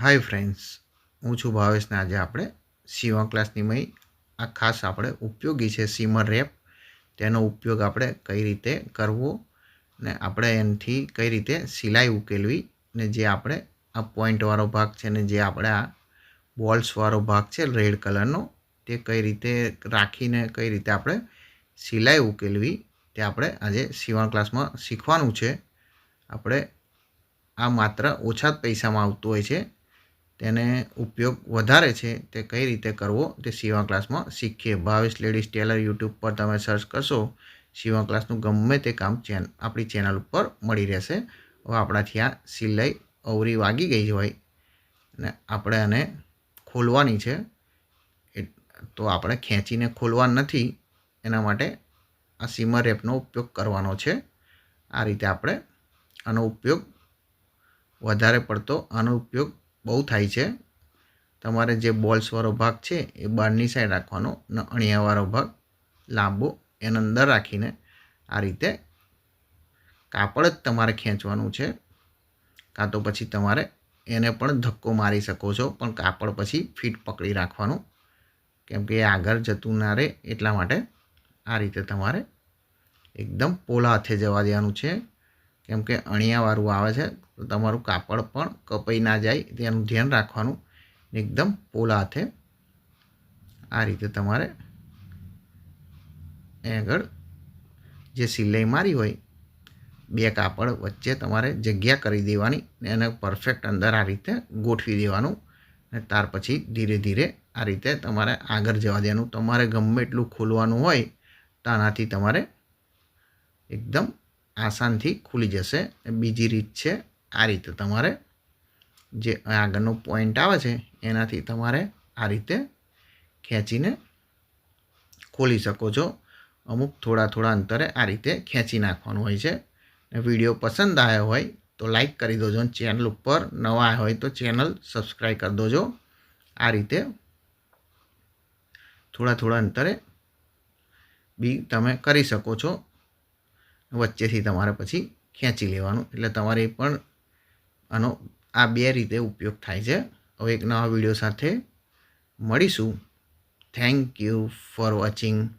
Hi friends હું છું ભાવેશને આજે આપણે સીમા ક્લાસની મય આ ખાસ આપણે ઉપયોગી છે સીમર રેપ તેનો ઉપયોગ આપણે કઈ રીતે કરવો ને આપણે એનાથી કઈ રીતે સિલાઈ ઉકેલવી ને જે આપણે આ પોઈન્ટવાળો ભાગ છે ને જે આપણે આ બોલ્સવાળો ભાગ છે રેડ કલરનો તે કઈ રીતે રાખીને કઈ રીતે આપણે સિલાઈ ઉકેલવી તે આપણે આજે સીવણ ક્લાસમાં શીખવાનું છે. આપણે આ માત્ર ઓછા જ પૈસામાં આવતું હોય છે. તેને ઉપયોગ વધારે છે તે કઈ રીતે કરવો તે સીવા ક્લાસમાં શીખીએ. ભાવેશ લેડીઝ ટેલર યુટ્યુબ પર તમે સર્ચ કરશો, સીવા ક્લાસનું ગમે તે કામ ચેન, આપણી ચેનલ ઉપર મળી રહેશે. હવે આપણાથી આ સિલાઈ અવરી વાગી ગઈ હોય ને આપણે આને ખોલવાની છે. તો આપણે ખેંચીને ખોલવા નથી, એના માટે આ સીમર રેપનો ઉપયોગ કરવાનો છે. આ રીતે આપણે આનો ઉપયોગ વધારે પડતો આનો ઉપયોગ બહુ થાય છે. તમારે જે બોલ્સવાળો ભાગ છે એ બહારની સાઈડ રાખવાનો અને અણિયાવાળો ભાગ, લાંબો એના અંદર રાખીને આ રીતે કાપડ જ તમારે ખેંચવાનું છે. કાં તો પછી તમારે એને પણ ધક્કો મારી શકો છો, પણ કાપડ પછી ફીટ પકડી રાખવાનું. કેમ કે એ આગળ જતું ના રહે એટલા માટે આ રીતે તમારે એકદમ પોલા હાથે જવા દેવાનું છે. કેમ કે અણિયાવાળું આવે છે, તો તમારું કાપડ પણ કપાઈ ના જાય. તેનું ધ્યાન રાખવાનું એકદમ પોલા હાથે આ રીતે તમારે એ આગળ જે સિલાઈ મારી હોય, બે કાપડ વચ્ચે તમારે જગ્યા કરી દેવાની ને એને પરફેક્ટ અંદર આ રીતે ગોઠવી દેવાનું ને ત્યાર પછી ધીરે ધીરે આ રીતે તમારે આગળ જવા દેવાનું. તમારે ગમે એટલું ખોલવાનું હોય તો આનાથી તમારે એકદમ આસાનથી ખુલી જશે. બીજી રીત છે, આ રીતે તમારે જે આગળનો પોઈન્ટ આવે છે, એનાથી તમારે આ રીતે ખેંચીને ખોલી શકો છો. અમુક થોડા થોડા અંતરે આ રીતે ખેંચી નાખવાનું હોય છે. વીડિયો પસંદ આવ્યો હોય તો લાઈક કરી દેજો અને ચેનલ ઉપર નવા હોય તો ચેનલ સબસ્ક્રાઈબ કરી દેજો. આ રીતે થોડા થોડા અંતરે બી તમે કરી શકો છો. વચ્ચેથી તમારે પછી ખેંચી લેવાનું. એટલે તમારે પણ આનો આ બે રીતે ઉપયોગ થાય છે. હવે એક નવા વીડિયો સાથે મળીશું. Thank you for watching